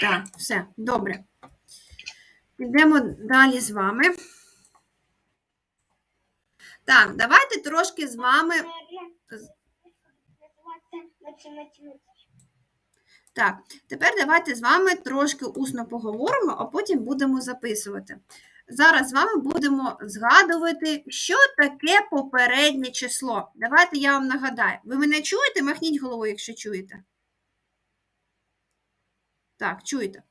Так, все, добре. Йдемо далі з вами. Так, давайте трошки з вами. Так, тепер давайте з вами трошки усно поговоримо, а потім будемо записувати. Зараз з вами будемо згадувати, що таке попереднє число. Давайте я вам нагадаю. Ви мене чуєте? Махніть головою, якщо чуєте. Так, чуєте.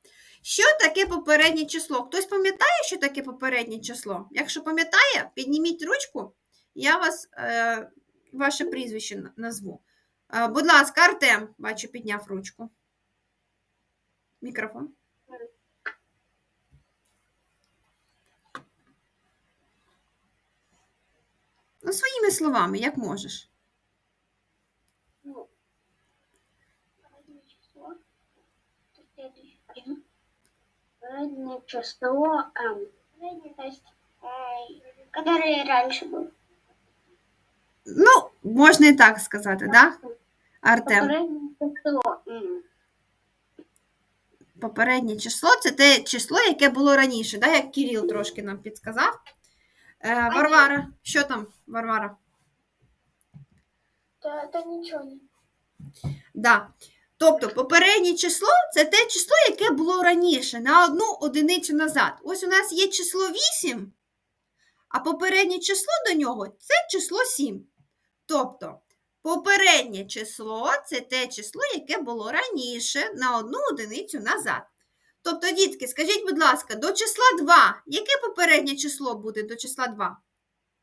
Що таке попереднє число? Хтось пам'ятає, що таке попереднє число? Якщо пам'ятає, підніміть ручку, я вас, е, ваше прізвище назву. Е, будь ласка, Артем, бачу, підняв ручку. Мікрофон. Ну, своїми словами, як можеш. Среднее число М. Среднее, то есть, э, который раньше был. Ну, можна і так сказати, да? Артем? Среднее число М. Попереднє число це те число, яке було раніше, да? як Кирил трошки нам підсказав. Е, Варвара, що там, Варвара? Да, это ничего не. Да. Тобто попереднє число це те число, яке було раніше, на одну одиницю назад. Ось у нас є число 8, а попереднє число до нього це число 7. Тобто, попереднє число це те число, яке було раніше на одну одиницю назад. Тобто, дітки, скажіть, будь ласка, до числа 2, яке попереднє число буде до числа 2?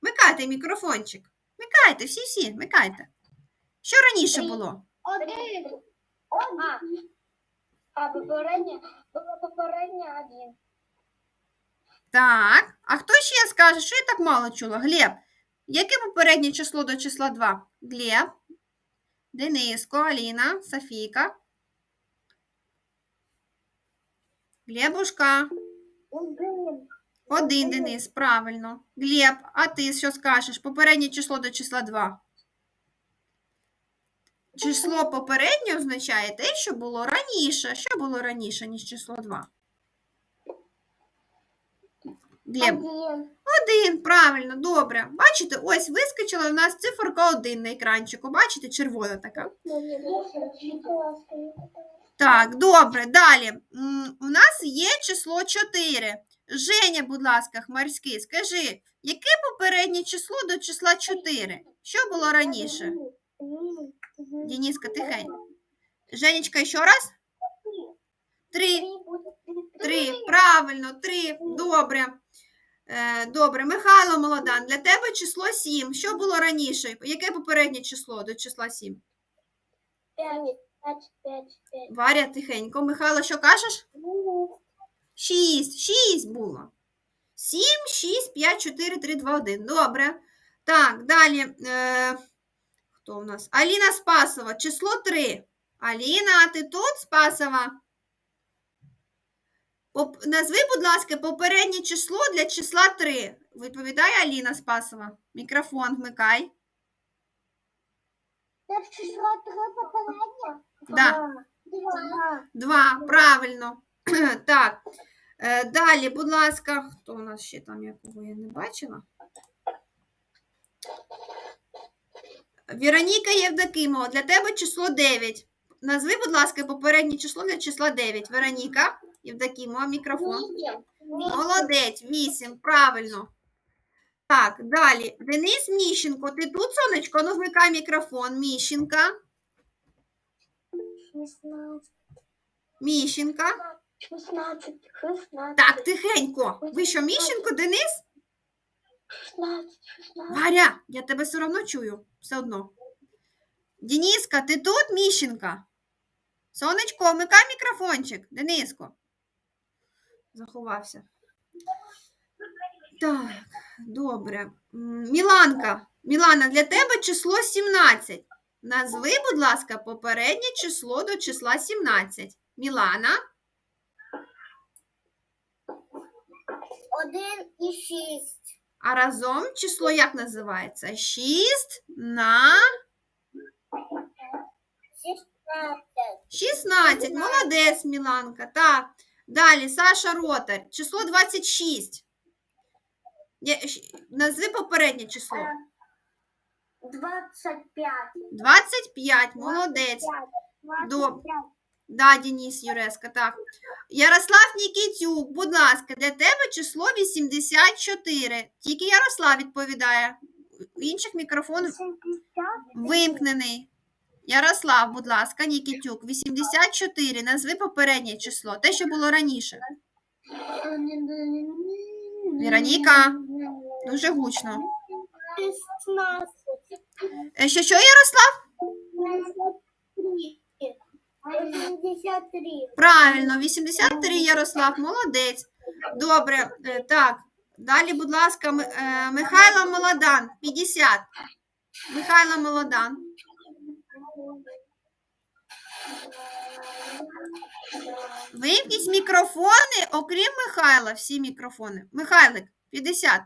Микайте мікрофончик. Микайте, всі-всі, микайте. Що раніше було? Один. А, а попереднє, було попереднє один. Так, а хто ще скаже, що я так мало чула? Глеб, яке попереднє число до числа 2? Глеб, Дениско, Аліна, Софійка. Глебушка. Один. Один Денис, правильно. Глеб, а ти що скажеш? Попереднє число до числа 2. Число попереднє означає те, що було раніше. Що було раніше, ніж число 2? Глеб. Один. Один, правильно, добре. Бачите, ось вискочила у нас циферка 1 на екранчику. Бачите, червона така. Так, добре, далі. У нас є число 4. Женя, будь ласка, Хмарський, скажи, яке попереднє число до числа 4? Що було раніше? Дениска, тихенько. Женечка, ще раз? 3. Три, правильно, три. Добре. Е, добре. Михайло Молодан, для тебе число 7. Що було раніше? Яке попереднє число до числа 7? Пять. Пять, пять, пять. Варя, тихенько. Михайло, що кажеш? 6. 6 було. 7, 6, 5, 4, 3, 2, 1. Добре. Так, далі. Хто у нас? Аліна Спасова, число 3. Аліна, ти тут, Спасова? Поп- Назви, будь ласка, попереднє число для числа 3. Відповідає Аліна Спасова. Мікрофон вмикай. Это число три попереднє? Да. Два. Два, правильно. так. Е, далі, будь ласка, хто у нас ще там, якого я не бачила? Віроніка Євдокимова, для тебе число 9. Назви, будь ласка, попереднє число для числа 9. Вероніка Євдокимова, мікрофон. Молодець, 8, правильно. Так, далі. Денис Міщенко, ти тут, сонечко? Ну, вмикай мікрофон. Міщенка. Міщенка. Шістнадцять. Шістнадцять. Так, тихенько. Ви що, Міщенко, Денис? Шістнадцять. Шістнадцять. Варя, я тебе все одно чую. Все одно. Дениска, ти тут, Міщенка? Сонечко, вмикай мікрофончик. Дениско. Заховався. Так, добре. Міланка. Мілана, для тебе число 17. Назви, будь ласка, попереднє число до числа 17. Мілана. Один і шість. А разом число як називається? 6 на Шість 16. Молодець, Міланка. Так. Далі Саша Ротар. Число 26. Я- Назви попереднє число. 25. 25. Молодець. Доб- Да, Денис Юреска, так. Ярослав Нікітюк, будь ласка, для тебе число 84. Тільки Ярослав відповідає. Інших мікрофон вимкнений. Ярослав, будь ласка, Нікітюк, 84. Назви попереднє число, те, що було раніше. Віроніка. Дуже гучно. 16. Е, Що, що, Ярослав? 83. Правильно, 83, Ярослав, молодець. Добре, е, так. Далі, будь ласка, Ми- е, Михайло Молодан, 50. Михайло Молодан. Вимкніть мікрофони, окрім Михайла, всі мікрофони. Михайлик, 50.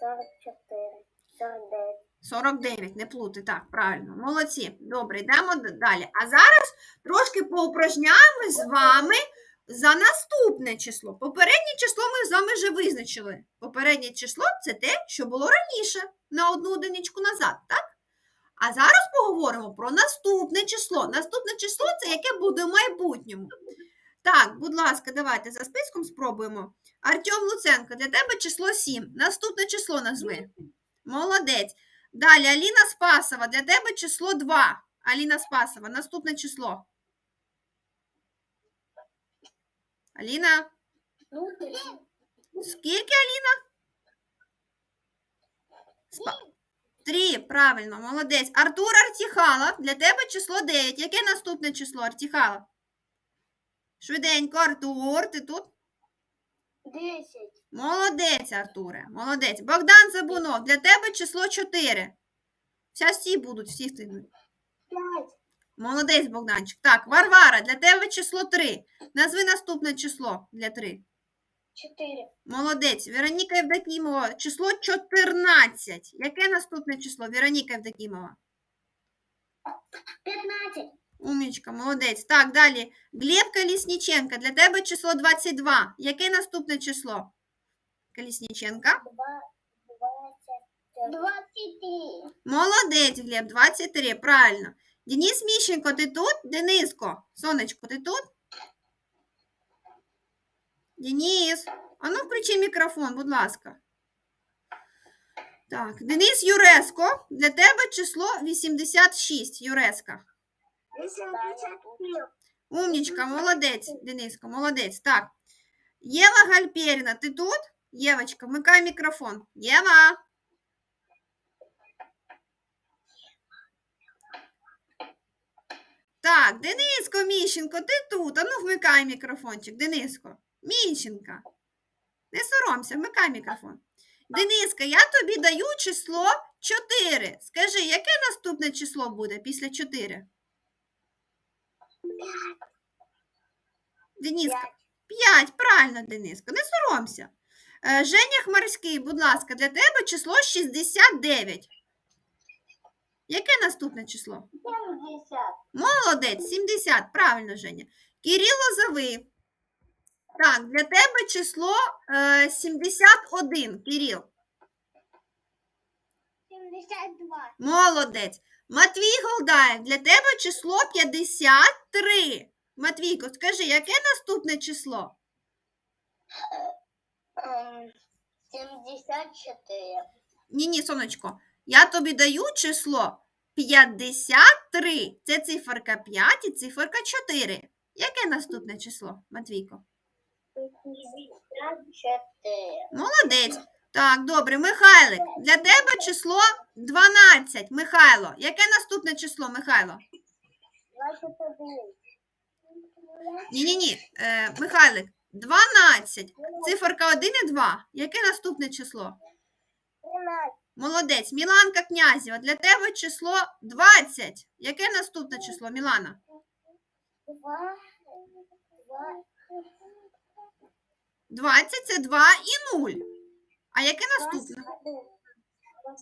44. 49. 49, не плути, так, правильно. Молодці. Добре, йдемо далі. А зараз трошки поупражняємо з вами за наступне число. Попереднє число ми з вами вже визначили. Попереднє число це те, що було раніше, на одну одиничку назад, так? А зараз поговоримо про наступне число. Наступне число це яке буде в майбутньому. Так, будь ласка, давайте за списком спробуємо. Артем Луценко, для тебе число 7. Наступне число назви. Молодець. Далі Аліна Спасова, для тебе число 2. Аліна Спасова, наступне число. Аліна, скільки Аліна? Спа... Три, правильно, молодець. Артур Артіхала, для тебе число 9. Яке наступне число Артіхала? Швиденько, Артур, ти тут? 10. Молодець, Артуре, молодець. Богдан Забунов, для тебе число 4. Зараз всі будуть, всі встигнуть. 5. Молодець, Богданчик. Так, Варвара, для тебе число 3. Назви наступне число для 3. 4. Молодець. Вероніка Євдокімова, число 14. Яке наступне число? Вероніка Євдокімова. 15. Умнічка, молодець. Так, далі. Глеб Колісніченка, для тебе число 22. Яке наступне число? Колісніченка. 23. Молодець, Глеб, 23, правильно. Денис Міщенко, ти тут? Дениско, сонечко, ти тут? Денис, а ну включи мікрофон, будь ласка. Так, Денис Юреско, для тебе число 86, Юреска. 83. Умнічка, молодець, Дениско, молодець. Так. Єва Гальперіна, ти тут? Євочка, вмикай мікрофон. Єва. Так, Дениско Міщенко, ти тут. А ну вмикай мікрофончик. Дениско. Міщенка. Не соромся, вмикай мікрофон. Дениска, я тобі даю число 4. Скажи, яке наступне число буде після 4? Дениска. 5, правильно, Дениска, не соромся. Е, Женя Хмарський, будь ласка, для тебе число 69. Яке наступне число? 70. Молодець, 70, правильно, Женя. Кирил Лозовий. Так, для тебе число е, 71, Кирил. 72. Молодець. Матвій Голдаєв, для тебе число 53. Матвійко, скажи, яке наступне число? 74. Ні, ні, сонечко, я тобі даю число 53. Це циферка 5 і циферка 4. Яке наступне число, Матвійко? 54. Молодець. Так, добре, Михайлик. Для тебе число 12. Михайло. Яке наступне число, Михайло? 21. Ні, ні, ні. Е, Михайлик. 12. Циферка 1 і 2. Яке наступне число? 13. Молодець. Міланка Князєва. Для тебе число 20. Яке наступне число, Мілана? 2. 2. 20 це 2 і 0. А яке наступне?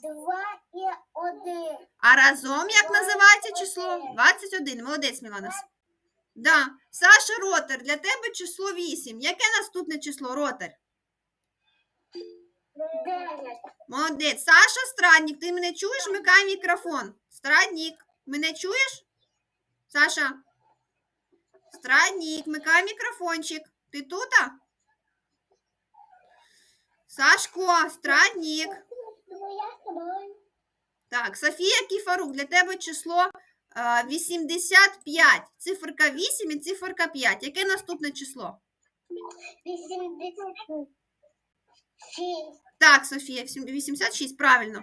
Два і один. А разом як називається число? 21. Молодець, Мілана. Да. Саша Ротер, для тебе число 8. Яке наступне число, Ротер? Молодець. Саша Страднік, ти мене чуєш? Вмикай мікрофон. Страднік, мене чуєш? Саша? Страднік, вмикай мікрофончик. Ти тут? Сашко, Страднік. Тобою. Так, Софія Кіфарук, для тебе число 85. Циферка 8 і циферка 5. Яке наступне число? Вісімдесят шість. Так, Софія, всім- 86, правильно.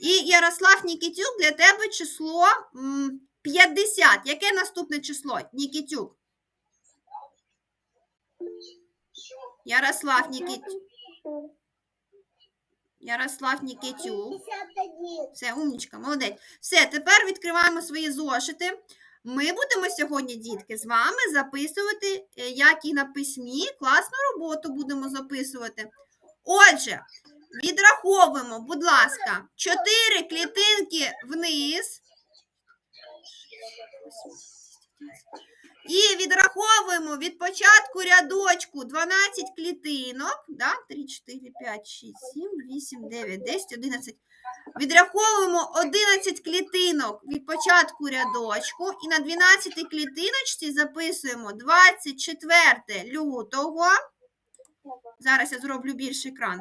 І Ярослав Нікітюк, для тебе число м, 50. Яке наступне число? Нікітюк. Ярослав Нікітюк. Ярослав Нікітюк. Все, умнічка, молодець. Все, тепер відкриваємо свої зошити. Ми будемо сьогодні, дітки, з вами записувати, е, як і на письмі, класну роботу будемо записувати. Отже, відраховуємо, будь ласка, 4 клітинки вниз. І відраховуємо від початку рядочку 12 клітинок. Да? 3, 4, 5, 6, 7, 8, 9, 10, 11. Відраховуємо 11 клітинок від початку рядочку і на 12 клітиночці записуємо 24 лютого. Зараз я зроблю більший екран.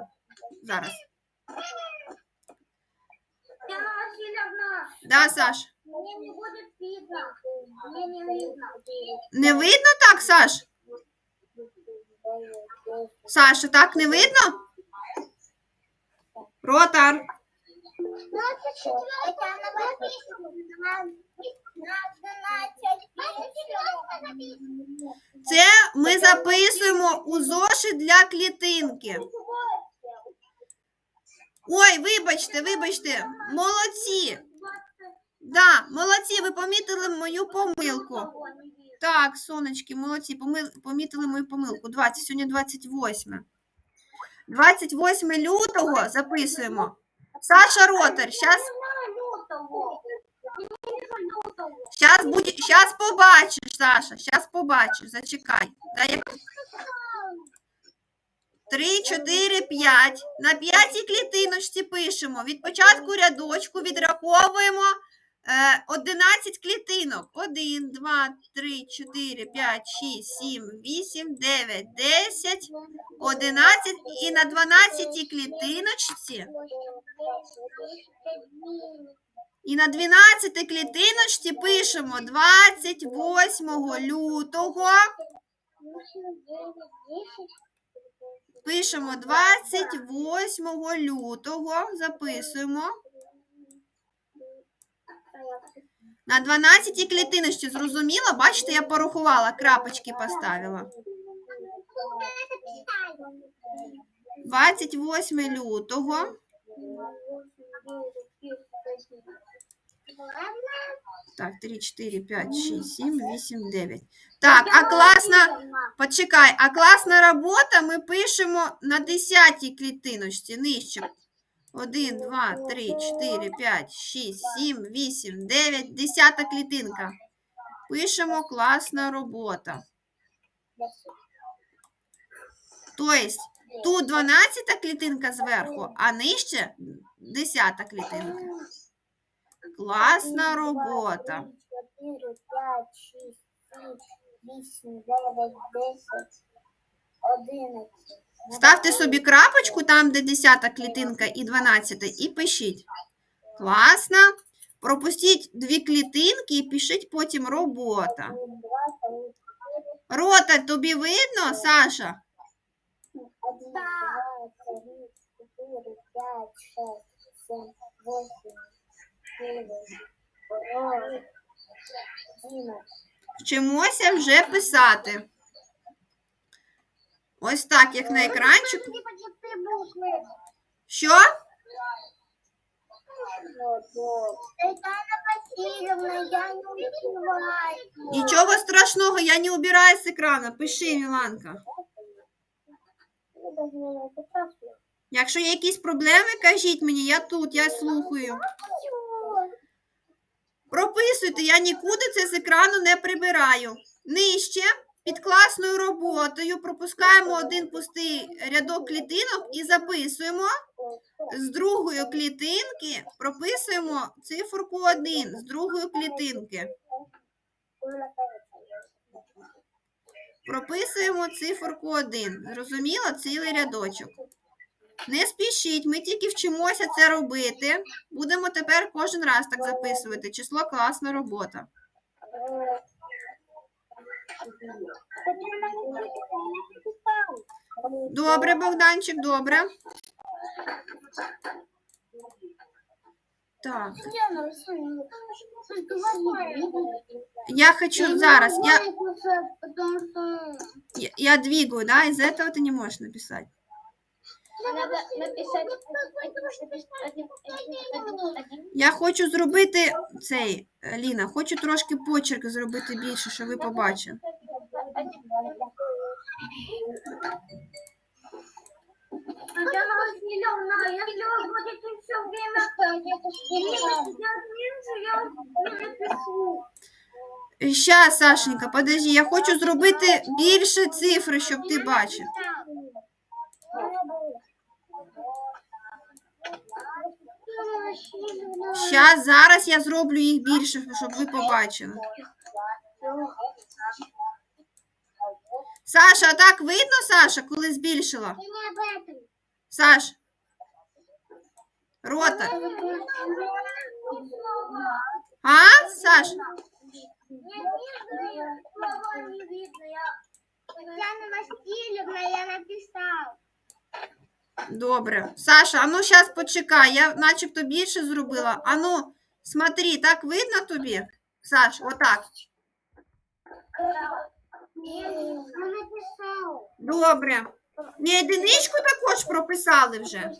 Зараз. Да, Саш? Не видно. Так, Саш? Саша, так не видно? Ротар. Це ми записуємо у зошит для клітинки. Ой, вибачте, вибачте, молодці. Да, молодці, ви помітили мою помилку. Так, сонечки, молодці, помітили мою помилку. 20, сьогодні 28. 28 лютого записуємо. Саша Ротер, зараз щас буде, щас побачиш, Саша, щас побачиш, зачекай. Дай я 3, 4, 5. На п'ятій клітиночці пишемо. Від початку рядочку відраховуємо 11 клітинок. 1, 2, 3, 4, 5, 6, 7, 8, 9, 10, 11. І на 12 клітиночці, і на 12 клітиночці пишемо 28 лютого. Пишемо 28 лютого, записуємо. На 12 клітиночці, зрозуміло? Бачите, я порахувала, крапочки поставила. 28 лютого. Так, 3, 4, 5, 6, 7, 8, 9. Так, а класна, почекай, а класна робота ми пишемо на 10 клітиночці, нижче. 1, 2, 3, 4, 5, 6, 7, 8, 9, 10 клітинка. Пишемо класна робота. Тобто, тут 12 клітинка зверху, а нижче 10 клітинка. Класна робота. 4, 5, 6, 7, 8, 9, 10, 11. Ставте собі крапочку там, де 10 клітинка і 12, і пишіть. Класно. Пропустіть дві клітинки і пишіть потім робота. Рота тобі видно, Саша? 1, 2, 3, 4, 5, 6, 7, 8, 9, 11. Вчимося вже писати. Ось так, як на екранчику. Що? Успеваю. Нічого страшного, я не убираю з екрану. Пиши, Міланка. Якщо є якісь проблеми, кажіть мені, я тут, я слухаю. Прописуйте, я нікуди це з екрану не прибираю. Нижче під класною роботою пропускаємо один пустий рядок клітинок і записуємо. З другої клітинки прописуємо циферку 1 з другої клітинки. Прописуємо циферку 1. Зрозуміло? Цілий рядочок. Не спішіть, ми тільки вчимося це робити. Будемо тепер кожен раз так записувати. Число класна робота. Добре, Богданчик, добре. Так, я хочу зараз. Я, я, я двигаю, да? Из этого ты не можешь написать. Надо написать. Я хочу зробити цей, Ліна, хочу трошки почерк зробити більше, щоб ви побачили. Напишу. Щас, Сашенька, подожди, я хочу зробити більше цифри, щоб ти бачив. Щас, зараз я зроблю їх більше, щоб ви побачили. Саша, а так видно, Саша, коли збільшила? Саш, рота. А, Саш? Я... Написал. Добре. Саша, а ну зараз почекай, я начебто більше зробила. А ну, смотри, так видно тобі? Саш, отак. Я написал. Добре. Ні, одиничку також прописали вже.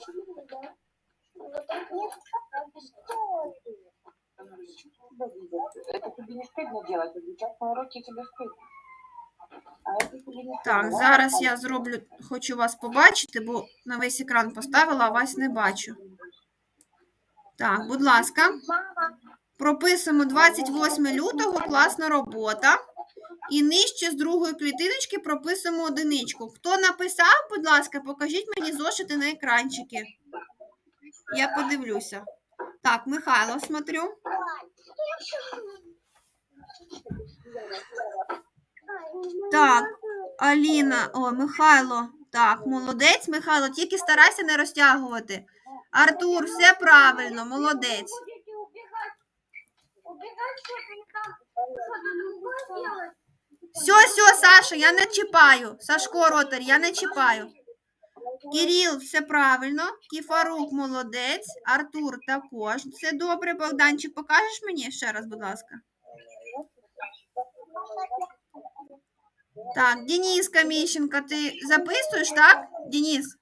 Это тебе не стыдно делать, изучать на уроке тебе стыдно. А это тебе не Так, стыдно, зараз да? я зроблю, хочу вас побачити, бо на весь екран поставила, а вас не бачу. Так, будь ласка, Мама. прописуємо 28 лютого, класна робота. І нижче з другої клітиночки прописуємо одиничку. Хто написав, будь ласка, покажіть мені зошити на екранчики. Я подивлюся. Так, Михайло, смотрю. Так, Аліна, о, Михайло. Так, молодець, Михайло, тільки старайся не розтягувати. Артур, все правильно, молодець. Убегать. Что-то там. Все, все, Саша, я не чіпаю. Сашко Ротар, я не чіпаю. Кирил, все правильно. Кіфарук молодець. Артур також. Все добре. Богданчик, покажеш мені ще раз, будь ласка. Так, Дениска Міщенко, ти записуєш, так? Денис?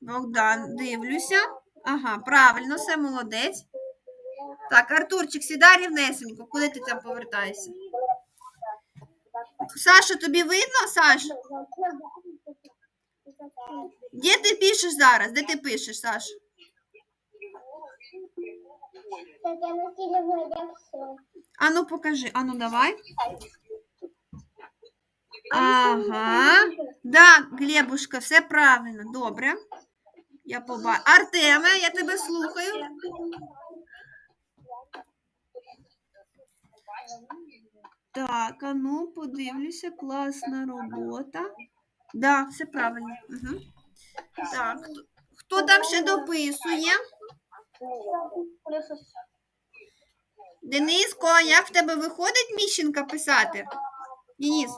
Богдан, дивлюся. Ага, правильно, все молодець. Так, Артурчик, сідай рівнесенько. Куди ти там повертаєшся? Саша, тобі видно, Саш? Де ти пишеш зараз? Де ти пишеш, Саш? Татьяна Васильевна, я все. Ану, покажи. Ану, давай. Ага. Да, Глебушка, все правильно. Добре. Я побачу. Артеме, я тебе слухаю. Так, а ну, подивлюся, класна робота. Да, все правильно. Угу. Так, хто- хто там ще дописує? Дениско, а як в тебе виходить Міщенка писати? Денис.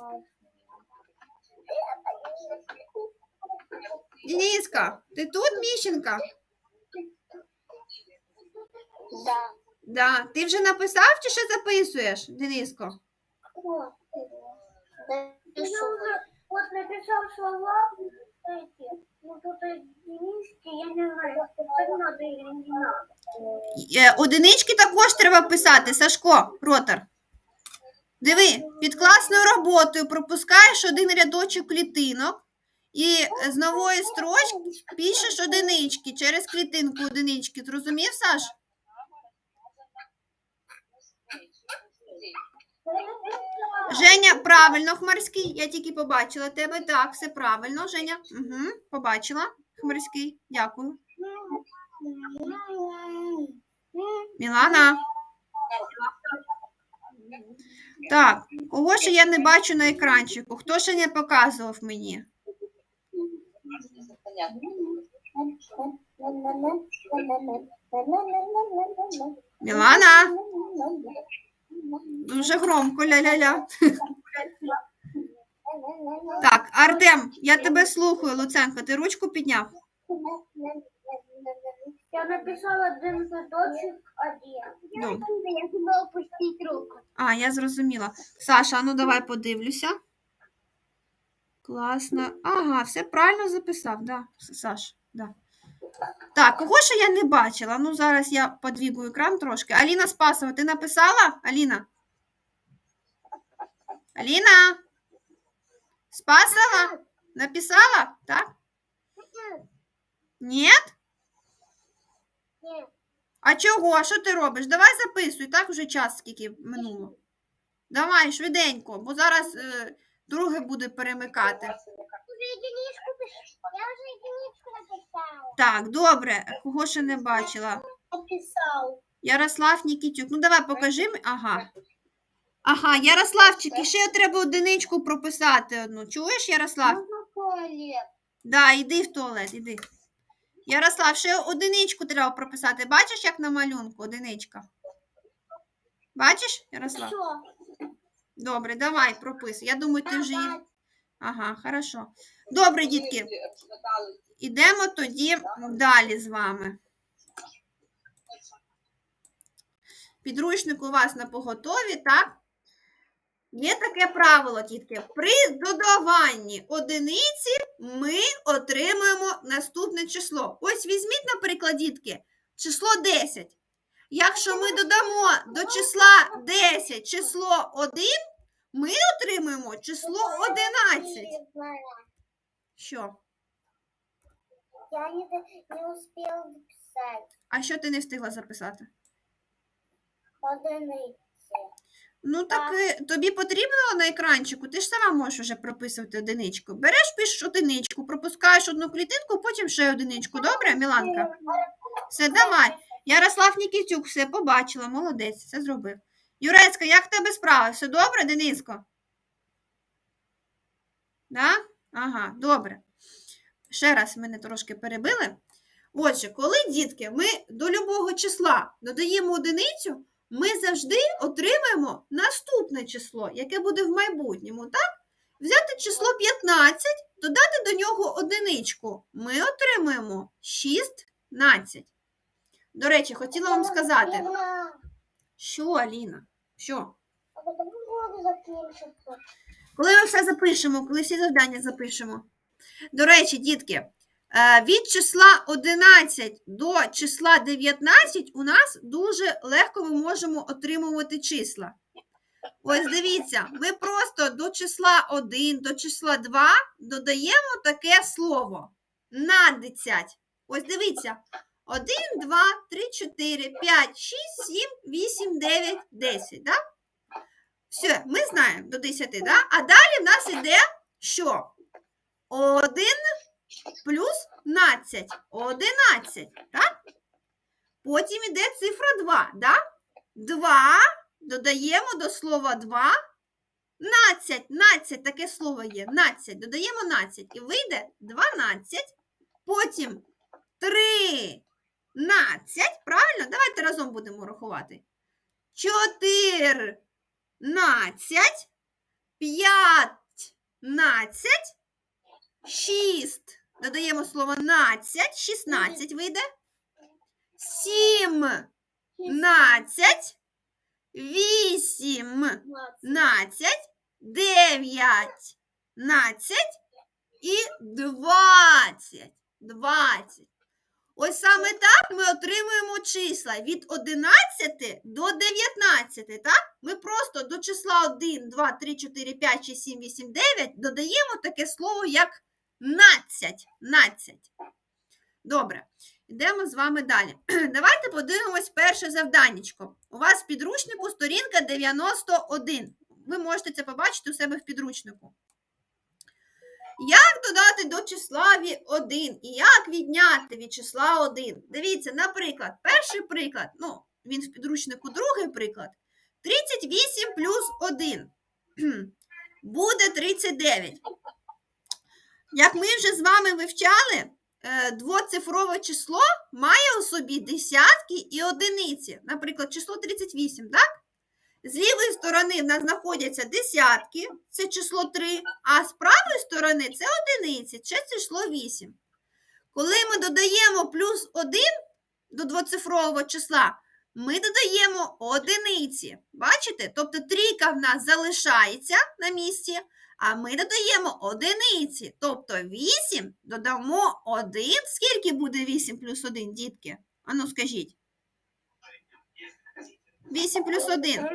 Дениска, ти тут, Міщенка? Да. Да. Ти вже написав чи ще записуєш, Дениско? Вот написал слова. Ну тут единички, я не знаю, это надо или не надо. Е, Одинички також треба писати, Сашко, ротор. Диви, під класною роботою пропускаєш один рядочок клітинок і з нової строчки пишеш одинички через клітинку одинички. Зрозумів, Саш? Женя, правильно, Хмарський. Я тільки побачила тебе. Так, все правильно, Женя. Угу, побачила. Хмарський. Дякую. Мілана. Так, кого ще я не бачу на екранчику? Хто ще не показував мені? Мілана, дуже громко, ля-ля-ля. Так, Артем, я тебе слухаю, Луценко, ти ручку підняв? Я написала один рядочок один. Ну. Я забыла опустить руку. А, я зрозуміла. Саша, ну давай подивлюся. Класно. Ага, все правильно записав, да, Саш, да. Так, кого ще я не бачила? Ну, зараз я подвігую екран трошки. Аліна Спасова, ти написала? Аліна? Аліна? Спасова? Написала? Так? Ні? А чого? Що ти робиш? Давай записуй, так вже час скільки минуло. Давай, швиденько, бо зараз е, друге буде перемикати. Единичку пишу. Я уже единичку написала. Так, добре, кого ще не бачила? Написал. Ярослав Нікітюк. Ну давай покажи. Ага. Ага, Ярославчик, і ще треба одиничку прописати одну. Чуєш, Ярослав? Можно туалет. Да, іди в туалет, іди. Ярослав, ще одиничку треба прописати. Бачиш, як на малюнку? Одиничка. Бачиш, Ярослав? Все. Добре, давай, прописуй. Я думаю, ти вже її. Ага, хорошо. Добре, дітки, ідемо тоді далі з вами. Підручник у вас на поготові, так? Є таке правило, дітки. При додаванні одиниці ми отримуємо наступне число. Ось візьміть, наприклад, дітки, число 10. Якщо ми додамо до числа 10 число 1, ми отримуємо число 11. Що? Я не, не успела записать. А що ти не встигла записати? Одиницы. Ну так е, тобі потрібно на екранчику, ти ж сама можеш вже прописувати одиничку. Береш, пишеш одиничку, пропускаєш одну клітинку, потім ще одиничку. Добре, Міланка? Все, давай. Ярослав Нікітюк, все побачила, молодець, все зробив. Юрецька, як в тебе справа? Все добре, Дениско? Да? Ага, добре. Ще раз мене трошки перебили. Отже, коли, дітки, ми до любого числа додаємо одиницю, ми завжди отримаємо наступне число, яке буде в майбутньому, так? Взяти число 15, додати до нього одиничку. Ми отримаємо 16. До речі, хотіла вам сказати, що, Аліна? Що? Коли ми все запишемо, коли всі завдання запишемо. До речі, дітки, е, від числа 11 до числа 19 у нас дуже легко ми можемо отримувати числа. Ось дивіться, ми просто до числа 1, до числа 2 додаємо таке слово надицять. Ось дивіться. 1, 2, 3, 4, 5, 6, 7, 8, 9, 10. Да? Все, ми знаємо до 10, да? а далі в нас іде що? 1 плюс 12. 11, так? Потім іде цифра 2, да? 2 додаємо до слова 2. Надцять, надцять, таке слово є. Надцять, додаємо надцять. І вийде 12. Потім 13. Правильно? Давайте разом будемо рахувати. 14. 15, 6. Додаємо слово надцять, 16 вийде. 17, 18, 19, 19 і 20. 20. Ось саме так ми отримуємо числа від 11 до 19, так? Ми просто до числа 1, 2, 3, 4, 5, 6, 7, 8, 9 додаємо таке слово як надцять. Надцять. Добре, йдемо з вами далі. Давайте подивимось перше завданнячко. У вас в підручнику сторінка 91. Ви можете це побачити у себе в підручнику. Як додати до числа 1 і як відняти від числа 1? Дивіться, наприклад, перший приклад, ну, він в підручнику другий приклад. 38 плюс 1 буде 39. Як ми вже з вами вивчали, е, двоцифрове число має у собі десятки і одиниці. Наприклад, число 38, так? З лівої сторони в нас знаходяться десятки, це число 3, а з правої сторони це одиниці, це число 8. Коли ми додаємо плюс 1 до двоцифрового числа, ми додаємо одиниці. Бачите? Тобто трійка в нас залишається на місці, а ми додаємо одиниці. Тобто 8 додамо 1. Скільки буде 8 плюс 1, дітки? Ану, скажіть. 8 плюс 1.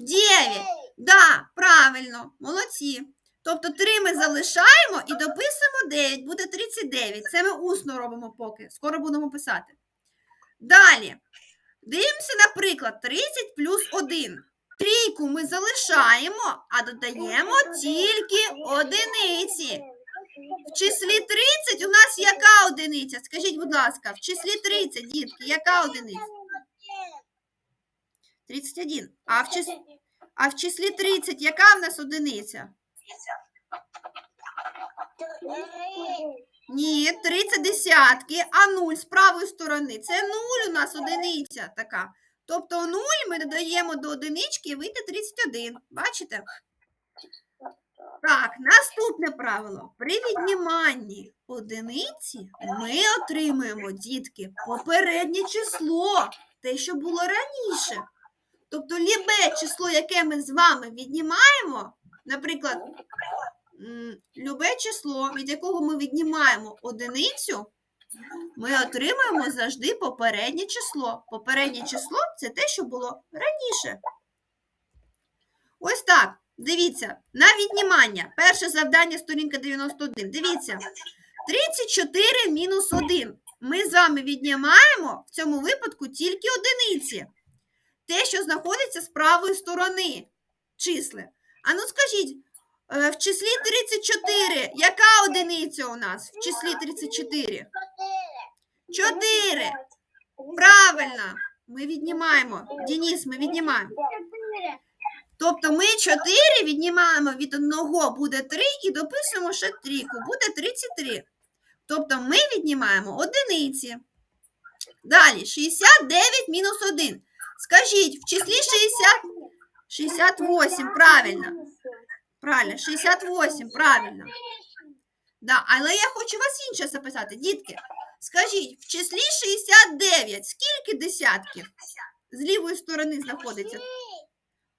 9. Да, правильно, молодці. Тобто 3 ми залишаємо і дописуємо 9, буде 39. Це ми усно робимо поки. Скоро будемо писати. Далі. Дивимося, наприклад, 30 плюс 1. Трійку ми залишаємо, а додаємо тільки одиниці. В числі 30 у нас яка одиниця? Скажіть, будь ласка, в числі 30, дітки, яка одиниця? 31. А в, чис... а в числі 30 яка в нас одиниця? Ні, 30 десятки, а 0 з правої сторони. Це 0 у нас одиниця така. Тобто 0 ми додаємо до одинички і вийде 31. Бачите? Так, наступне правило. При відніманні одиниці ми отримуємо, дітки, попереднє число, те, що було раніше. Тобто любе число, яке ми з вами віднімаємо, наприклад, любе число, від якого ми віднімаємо одиницю, ми отримуємо завжди попереднє число. Попереднє число це те, що було раніше. Ось так. Дивіться, на віднімання. Перше завдання, сторінка 91. Дивіться. 34 мінус 1. Ми з вами віднімаємо в цьому випадку тільки одиниці. Те, що знаходиться з правої сторони числи. А ну скажіть, е, в числі 34, яка одиниця у нас? В числі 34? 4. Правильно. Ми віднімаємо. Дініс, ми віднімаємо. Тобто ми 4 віднімаємо від 1 буде 3 і дописуємо ще трійку, буде 33. Тобто ми віднімаємо одиниці. Далі 69 мінус 1. Скажіть, в числі 60, 68, правильно. Правильно, 68, правильно. Да, але я хочу вас інше записати. Дітки, скажіть, в числі 69 скільки десятків з лівої сторони знаходиться?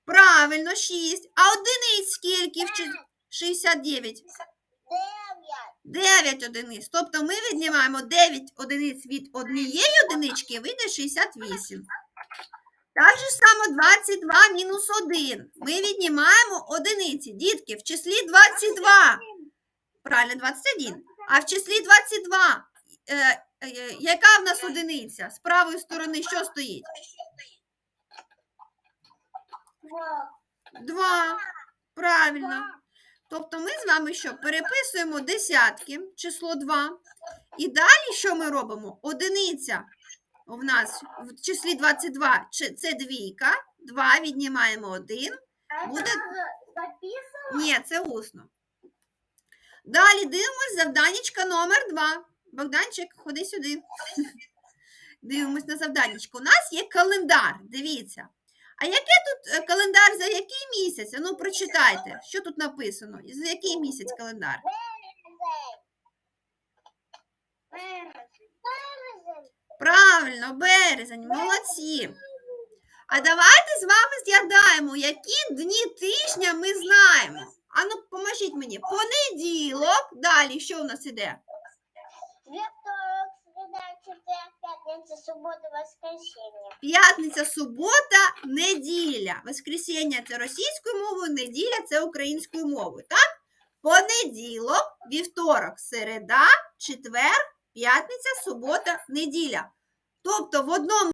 Правильно, 6. А одиниць скільки в чис- 69? 9 одиниць. Тобто ми віднімаємо 9 одиниць від однієї одинички, вийде 68. Так же само 22 мінус 1. Ми віднімаємо одиниці. Дітки, в числі 22. Правильно, 21. А в числі 22. Е, е, яка в нас одиниця? З правої сторони що стоїть? 2. Правильно. Тобто ми з вами що? Переписуємо десятки, число 2. І далі що ми робимо? Одиниця у нас в числі 22 чи- це двійка. 2 віднімаємо 1. Буде- Ні, це усно. Далі дивимось завданнячка номер 2. Богданчик, ходи сюди. Дивимось на завданнячко. У нас є календар. Дивіться. А яке тут е, календар за який місяць? Ану, прочитайте, що тут написано. За який місяць календар? Правильно, березень, молодці. А давайте з вами згадаємо, які дні тижня ми знаємо. Ану, поможіть мені. Понеділок. Далі що у нас іде? Вівторок, Пятница, суббота, воскресенье. П'ятниця, субота, неділя. Воскресіння це російською мовою, неділя це українською мовою. Так? Понеділок, вівторок, середа, четвер, п'ятниця, субота, неділя. Тобто в одному